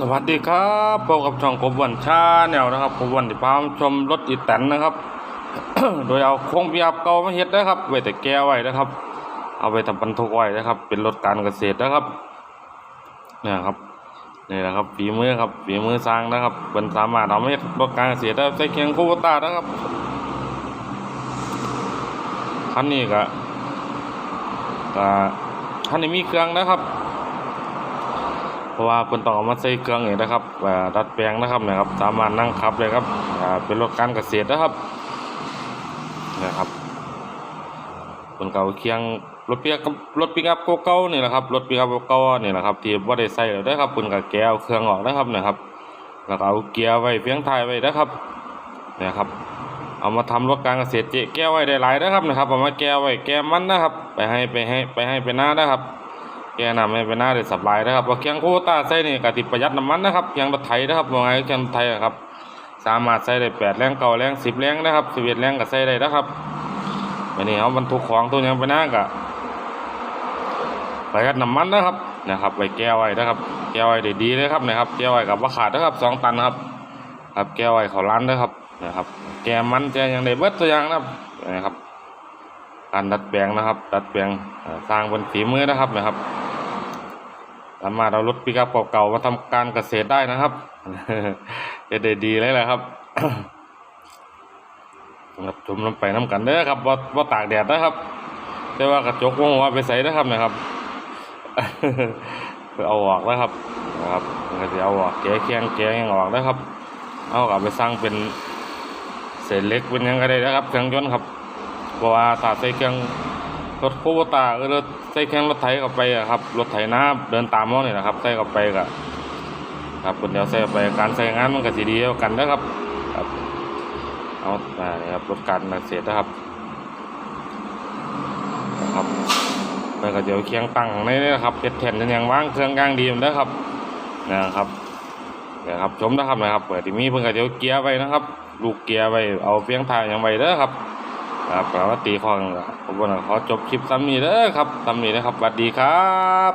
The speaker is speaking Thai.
สวัสดีครับพบกับช่องกบวันชาแนวนะครับกบวันที่พามชมรถอีแตนนะครับ โดยเอาโค้งพิอับเก่ามาเฮ็ดนะครับไว้แต่แก้ไว้นะครับ เอาไปทำบรรทุกไว้นะครับ เป็นรถการเกษตรนะครับเนี่ยครับนี่แหละครับฝีมือครับฝีมือสร้างนะครับเป็นสามารถทำให้รถการเกษตรได้ใส่เคียงคูโบตานะครับคันนี้ก็ก็คันนี้มีเครื่องนะครับ เพราะว่าเพิ่นต้องเอามาใส่เครื่องเองนะครับดัดแปลงนะครับเนะครับ สามารถนั่งขับเลยครับเป็นรถการเกษตรนะครับนะครับเพิ่นก็เอาเคียงรถปิกรถปิกอัพเก่าๆนี่แหละครับรถปิกอัพเก่าๆนี่แหละครับที่บ่ได้ใส่แล้วเด้อครับเพิ่นก็แกะเอาเครื่องออกนะครับนะครับแล้วก็เอาเกียร์ไว้เพียงท้ายไว้นะครับนะครับเอามาทำรถการเกษตรเจ๊แก้วไว้ได้หลายนะครับนะครับเอามาแก้วไว้แก้มันนะครับ ไปให้ไปให้ไปให้ไปหน้านะครับ แกนำให้ไปหน้าได้สบายนะครับว่าเคียงโคต้าใส่นี่กติประหยัดน้ำมันนะครับเคียงรถไถนะครับว่าไงเคียงรถไถอะครับ สามารถใส่ได้แปดแรงเก้าแรงสิบแรงนะครับสิบเอ็ดแรงก็ใส่ได้นะครับวันนี้เอาบรรทุกของตัวยังไปหน้าก็ประหยัดน้ำมันนะครับนะครับไว้แก้ไว้นะครับ แก้ไว้ได้ดีเลยครับนะครับ แก้ไว้กับว่าขาดนะครับสองตันครับ ครับแก้ไว้เขาล้านนะครับนะครับ แก้มันแกยังได้เบิดตัวอย่างนะครับนะครับการดัดแปลงนะครับ ดัดแปลงสร้างบนฝีมือนะครับนะครับ สามารถเอารถปิกอัพเก่าๆมาทำการเกษตรได้นะครับจะได้ดีเลยแหละครับครับชมลงไปน้ำกันเด้อครับว่าว่าตากแดดนะครับ แต่ว่ากระจกวงว่าไปใส่นะครับนะครับไปเอาออกแล้วครับนะครับก็จะเอาออกแกะเคียงแกะยังออกนะครับ เอากลับไปสร้างเป็นเศษเล็กเป็นยังก็ได้นะครับเครื่องยนต์ครับเพราะว่าถ้าใส่เครื่อง รถโคบตาหรือรถใส่เครื่งรถไถเข้าไปอะครับ รถไถนาเดินตามเขาเนี่ยนะครับ ใส่เข้าไปก็ครับคนเดียวใส่ไปการใส่งานมันก็สีดีเดียวกันนะครับครับเอาอ่านี่ครับรถการเกษตรนะครับนะครับเพื่อก็เดี๋ยวเคียงตั้งในนี้นะครับเจ็ดแผ่นเป็นอย่างว่างเครื่องกลางดีหมือนเด้อครับนะครับเดี๋ยวครับชมนะครับนะครับเปิดที่มีเพิ่งก็เดี๋ยวเกียร์ไว้นะครับ ลูกเกียร์ไว้เอาเพียงทางอย่างไว้เด้อครับ ครับปกติขอหนึ่งผมว่าขอจบคลิปซ้ำนี้เด้อครับซ้ำนี้นะครับสวัสดีครับ